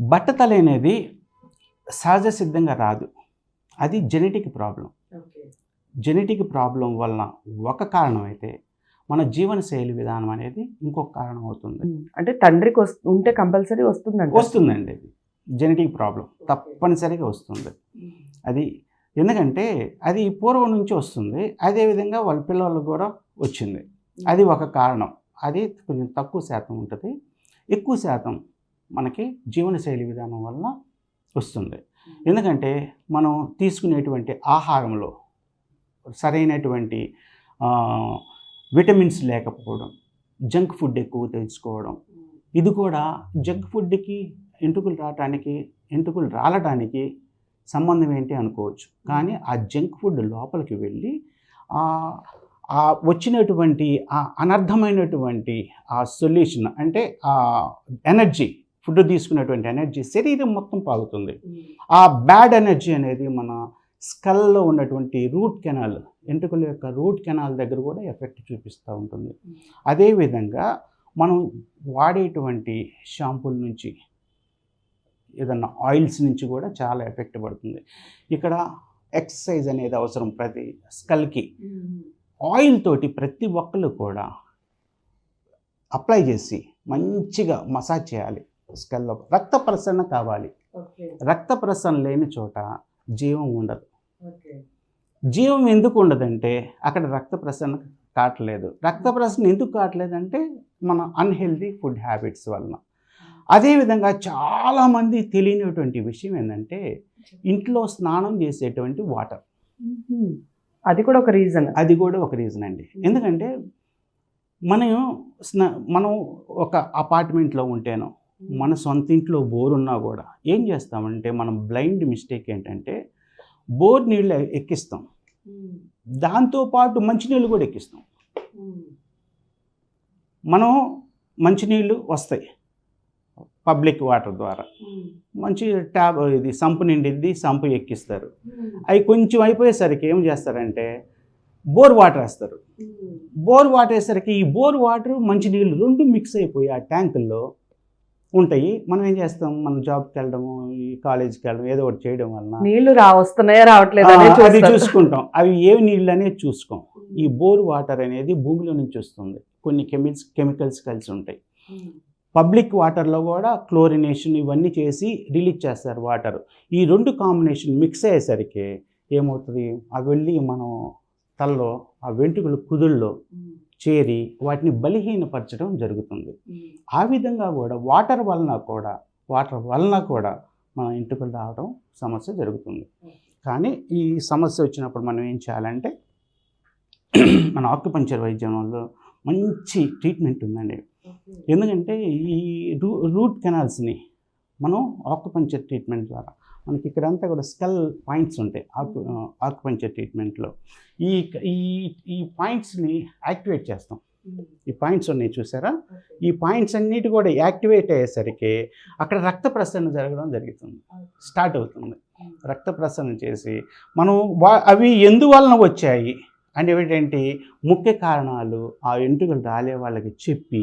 బట్టతల అనేది సహజ సిద్ధంగా రాదు. అది జెనెటిక్ ప్రాబ్లం. జెనెటిక్ ప్రాబ్లం వలన ఒక కారణం అయితే మన జీవన శైలి విధానం అనేది ఇంకొక కారణం అవుతుంది. అంటే తండ్రికి వస్తు- ఉంటే కంపల్సరీ వస్తుందండి వస్తుందండి అది. జెనెటిక్ ప్రాబ్లం తప్పనిసరిగా వస్తుంది. అది ఎందుకంటే అది పూర్వం నుంచి వస్తుంది. అదేవిధంగా వాళ్ళ పిల్లలకు కూడా వచ్చింది. అది ఒక కారణం. అది కొంచెం తక్కువ శాతం ఉంటుంది. ఎక్కువ శాతం మనకి జీవనశైలి విధానం వల్ల వస్తుంది. ఎందుకంటే మనం తీసుకునేటువంటి ఆహారంలో సరైనటువంటి విటమిన్స్ లేకపోవడం జంక్ ఫుడ్ ఎక్కువ తెచ్చుకోవడం ఇది కూడా జంక్ ఫుడ్కి ఎంటుకలు రావటానికి ఎంటుకలు రాలడానికి సంబంధం ఏంటి అనుకోవచ్చు. కానీ ఆ జంక్ ఫుడ్ లోపలికి వెళ్ళి ఆ వచ్చినటువంటి ఆ అనర్థమైనటువంటి ఆ సొల్యూషన్ అంటే ఆ ఎనర్జీ ఫుడ్ తీసుకున్నటువంటి ఎనర్జీ శరీరం మొత్తం పాగుతుంది. ఆ బ్యాడ్ ఎనర్జీ అనేది మన స్కల్లో ఉన్నటువంటి రూట్ కెనాల్ ఎంటుకల యొక్క రూట్ కెనాల్ దగ్గర కూడా ఎఫెక్ట్ చూపిస్తూ ఉంటుంది. అదేవిధంగా మనం వాడేటువంటి షాంపూల నుంచి ఏదన్నా ఆయిల్స్ నుంచి కూడా చాలా ఎఫెక్ట్ పడుతుంది. ఇక్కడ ఎక్సర్సైజ్ అనేది అవసరం ప్రతి స్కల్కి. ఆయిల్ తోటి ప్రతి ఒక్కరు కూడా అప్లై చేసి మంచిగా మసాజ్ చేయాలి. స్కల్లో రక్త ప్రసరణ కావాలి. రక్త ప్రసరణ లేని చోట జీవం ఉండదు. జీవం ఎందుకు ఉండదంటే అక్కడ రక్త ప్రసరణ కావట్లేదు. రక్త ప్రసరణ ఎందుకు కావట్లేదంటే మన అన్హెల్దీ ఫుడ్ హ్యాబిట్స్ వలన. అదేవిధంగా చాలామంది తెలియనటువంటి విషయం ఏంటంటే ఇంట్లో స్నానం చేసేటువంటి వాటర్. అది కూడా ఒక రీజన్ అది కూడా ఒక రీజన్ అండి. ఎందుకంటే మనం స్నా మనం ఒక అపార్ట్మెంట్లో ఉంటేనో మన సొంత ఇంట్లో బోర్ ఉన్నా కూడా ఏం చేస్తామంటే మనం బ్లైండ్ మిస్టేక్ ఏంటంటే బోర్ నీళ్ళు ఎక్కిస్తాం. దాంతోపాటు మంచినీళ్ళు కూడా ఎక్కిస్తాం. మనం మంచినీళ్ళు వస్తాయి. పబ్లిక్ వాటర్ ద్వారా. మంచి ట్యాబ్ ఇది సంపు నిండిద్ది సంపు ఎక్కిస్తారు. అవి కొంచెం అయిపోయేసరికి ఏం చేస్తారంటే బోర్ వాటర్ వేస్తారు. బోర్ వాటర్ వేసరికి ఈ బోర్ వాటర్ మంచినీళ్ళు రెండు మిక్స్ అయిపోయి ఆ ట్యాంకుల్లో ఉంటాయి. మనం ఏం చేస్తాం? మనం జాబ్కి వెళ్ళడము ఈ కాలేజీకి వెళ్ళడం ఏదో ఒకటి చేయడం వలన నీళ్ళు రా వస్తున్నాయా రావట్లేదు అది. చూసుకుంటాం. అవి ఏవి నీళ్ళు అనేది చూసుకోం. ఈ బోర్ వాటర్ అనేది భూమిలో నుంచి వస్తుంది. కొన్ని కెమికల్స్ కెమికల్స్ కలిసి ఉంటాయి. పబ్లిక్ వాటర్లో కూడా క్లోరినేషన్ ఇవన్నీ చేసి రిలీజ్ చేస్తారు వాటర్. ఈ రెండు కాంబినేషన్ మిక్స్ అయ్యేసరికి ఏమవుతుంది? అవి వెళ్ళి మనం తలలో ఆ వెంట్రుకలు కుదుల్లో చేరి వాటిని బలహీనపరచడం జరుగుతుంది. ఆ విధంగా కూడా వాటర్ వలన కూడా వాటర్ వలన కూడా మన ఇంటికి రావడం సమస్య జరుగుతుంది. కానీ ఈ సమస్య వచ్చినప్పుడు మనం ఏం చేయాలంటే మన ఆక్యుపంచర్ వైద్యంలో మంచి ట్రీట్మెంట్ ఉందండి. ఎందుకంటే ఈ రూ రూట్ కెనాల్స్ని మనం ఆక్యుపంచర్ ట్రీట్మెంట్ ద్వారా మనకి ఇక్కడంతా కూడా స్కల్ పాయింట్స్ ఉంటాయి ఆక్యు ఆక్యుపంచర్ ట్రీట్మెంట్లో. ఈ ఈ ఈ పాయింట్స్ని యాక్టివేట్ చేస్తాం. ఈ పాయింట్స్ ఉన్నాయి చూసారా? ఈ పాయింట్స్ అన్నిటి కూడా యాక్టివేట్ అయ్యేసరికి అక్కడ రక్త ప్రసరణ జరగడం జరుగుతుంది. స్టార్ట్ అవుతుంది. రక్త ప్రసరణ చేసి మనం వా అవి ఎందువలన వచ్చాయి? అనేటువంటి ముఖ్య కారణాలు ఆ ఎంటుకలు రాలే వాళ్ళకి చెప్పి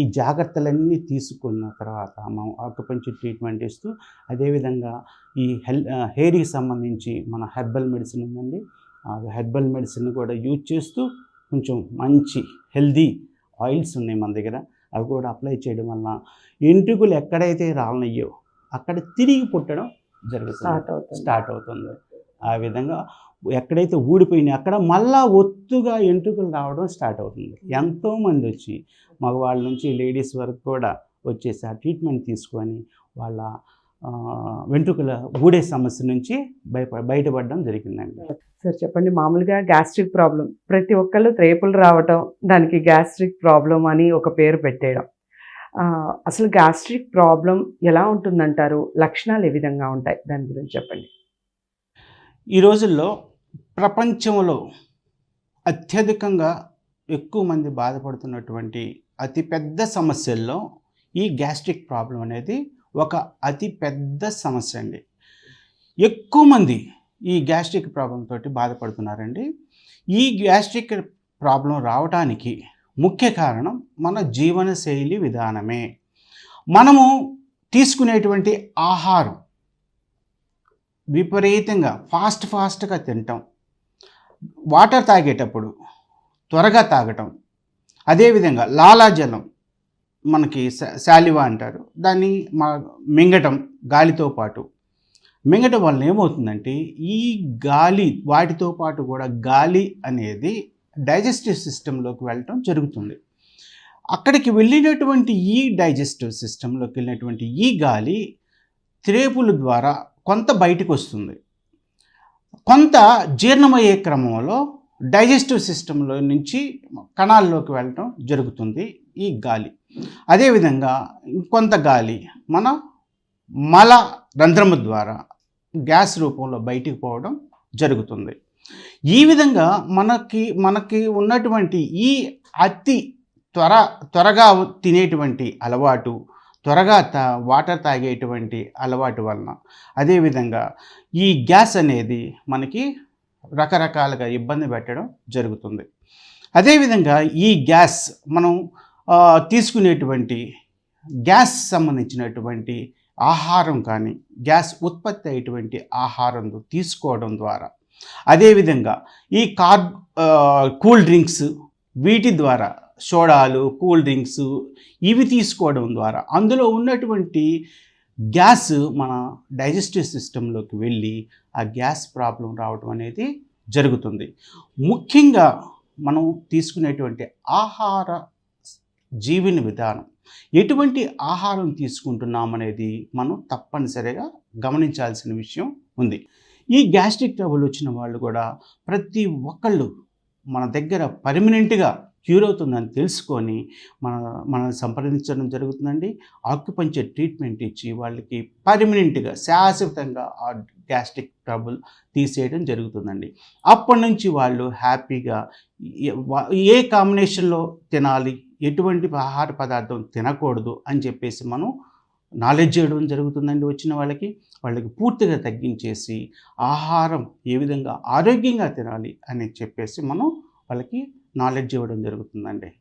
ఈ జాగ్రత్తలన్నీ తీసుకున్న తర్వాత మనం ఆకుపంచి ట్రీట్మెంట్ ఇస్తూ అదేవిధంగా ఈ హెల్ హెయిర్కి సంబంధించి మన హెర్బల్ మెడిసిన్ ఉందండి. ఆ హెర్బల్ మెడిసిన్ కూడా యూజ్ చేస్తూ కొంచెం మంచి హెల్దీ ఆయిల్స్ ఉన్నాయి మన దగ్గర. అవి కూడా అప్లై చేయడం వలన ఎంట్రుకలు ఎక్కడైతే రాలనయ్యో అక్కడ తిరిగి పుట్టడం జరుగుతుంది. స్టార్ట్ అవుతుంది. ఆ విధంగా ఎక్కడైతే ఊడిపోయినాయి అక్కడ మళ్ళా ఒత్తుగా ఎంట్రుకలు రావడం స్టార్ట్ అవుతుంది. ఎంతోమంది వచ్చి మగవాళ్ళ నుంచి లేడీస్ వరకు కూడా వచ్చేసి ఆ ట్రీట్మెంట్ తీసుకొని వాళ్ళ వెంట్రుకల ఊడే సమస్య నుంచి బయట బయటపడడం జరిగిందండి. సార్ చెప్పండి. మామూలుగా గ్యాస్ట్రిక్ ప్రాబ్లం. ప్రతి ఒక్కళ్ళు త్రేపులు రావటం దానికి గ్యాస్ట్రిక్ ప్రాబ్లం అని ఒక పేరు పెట్టేయడం. అసలు గ్యాస్ట్రిక్ ప్రాబ్లం ఎలా ఉంటుందంటారు? లక్షణాలు ఏ విధంగా ఉంటాయి? దాని గురించి చెప్పండి. ఈ రోజుల్లో ప్రపంచంలో అత్యధికంగా ఎక్కువ మంది బాధపడుతున్నటువంటి అతిపెద్ద సమస్యల్లో ఈ గ్యాస్ట్రిక్ ప్రాబ్లం అనేది ఒక అతి పెద్ద సమస్య అండి. ఎక్కువ మంది ఈ గ్యాస్ట్రిక్ ప్రాబ్లం తోటి బాధపడుతున్నారండి. ఈ గ్యాస్ట్రిక్ ప్రాబ్లం రావడానికి ముఖ్య కారణం మన జీవనశైలి విధానమే. మనము తీసుకునేటువంటి ఆహారం విపరీతంగా ఫాస్ట్ ఫాస్ట్గా తింటాం. వాటర్ తాగేటప్పుడు త్వరగా తాగటం. అదేవిధంగా లాలాజలం మనకి శాలివా అంటారు. దాన్ని మా మింగటం గాలితో పాటు. మింగటం వలన ఏమవుతుందంటే ఈ గాలి వాటితో పాటు కూడా గాలి అనేది డైజెస్టివ్ సిస్టంలోకి వెళ్ళటం జరుగుతుంది. అక్కడికి వెళ్ళినటువంటి ఈ డైజెస్టివ్ సిస్టంలోకి వెళ్ళినటువంటి ఈ గాలి త్రేపుల ద్వారా కొంత బయటకు వస్తుంది. కొంత జీర్ణమయ్యే క్రమంలో డైజెస్టివ్ సిస్టంలో నుంచి కణాల్లోకి వెళ్ళటం జరుగుతుంది ఈ గాలి. అదేవిధంగా కొంత గాలి మన మల రంధ్రము ద్వారా గ్యాస్ రూపంలో బయటికి పోవడం జరుగుతుంది. ఈ విధంగా మనకి మనకి ఉన్నటువంటి ఈ అతి త్వర త్వరగా తినేటువంటి అలవాటు త్వరగా తా వాటర్ తాగేటువంటి అలవాటు వలన. అదేవిధంగా ఈ గ్యాస్ అనేది మనకి రకరకాలుగా ఇబ్బంది పెట్టడం జరుగుతుంది. అదేవిధంగా ఈ గ్యాస్ మనం తీసుకునేటువంటి గ్యాస్ సంబంధించినటువంటి ఆహారం కానీ గ్యాస్ ఉత్పత్తి అయ్యేటువంటి ఆహారం తీసుకోవడం ద్వారా అదేవిధంగా ఈ కార్ కూల్ డ్రింక్స్ వీటి ద్వారా సోడాలు కూల్ డ్రింక్స్ ఇవి తీసుకోవడం ద్వారా. అందులో ఉన్నటువంటి గ్యాస్ మన డైజెస్టివ్ సిస్టంలోకి వెళ్ళి ఆ గ్యాస్ ప్రాబ్లం రావడం అనేది జరుగుతుంది. ముఖ్యంగా మనం తీసుకునేటువంటి ఆహార జీవన విధానం. ఎటువంటి ఆహారం తీసుకుంటున్నామనేది మనం తప్పనిసరిగా గమనించాల్సిన విషయం ఉంది. ఈ గ్యాస్ట్రిక్ ట్రబుల్ వచ్చిన వాళ్ళు కూడా ప్రతి ఒక్కళ్ళు మన దగ్గర పర్మనెంట్గా క్యూర్ అవుతుందని తెలుసుకొని మన మనం సంప్రదించడం జరుగుతుందండి. ఆక్యుపంచర్ ట్రీట్మెంట్ ఇచ్చి వాళ్ళకి పర్మనెంట్గా శాశ్వతంగా ఆ గ్యాస్ట్రిక్ ట్రబుల్ తీసేయడం జరుగుతుందండి. అప్పటి నుంచి వాళ్ళు హ్యాపీగా ఏ- కాంబినేషన్లో తినాలి ఎటువంటి ఆహార పదార్థం తినకూడదు అని చెప్పేసి మనం నాలెడ్జ్ చేయడం జరుగుతుందండి వచ్చిన వాళ్ళకి. వాళ్ళకి పూర్తిగా తగ్గించేసి ఆహారం ఏ విధంగా ఆరోగ్యంగా తినాలి అని చెప్పేసి మనం వాళ్ళకి నాలెడ్జ్ ఇవ్వడం జరుగుతుందండి.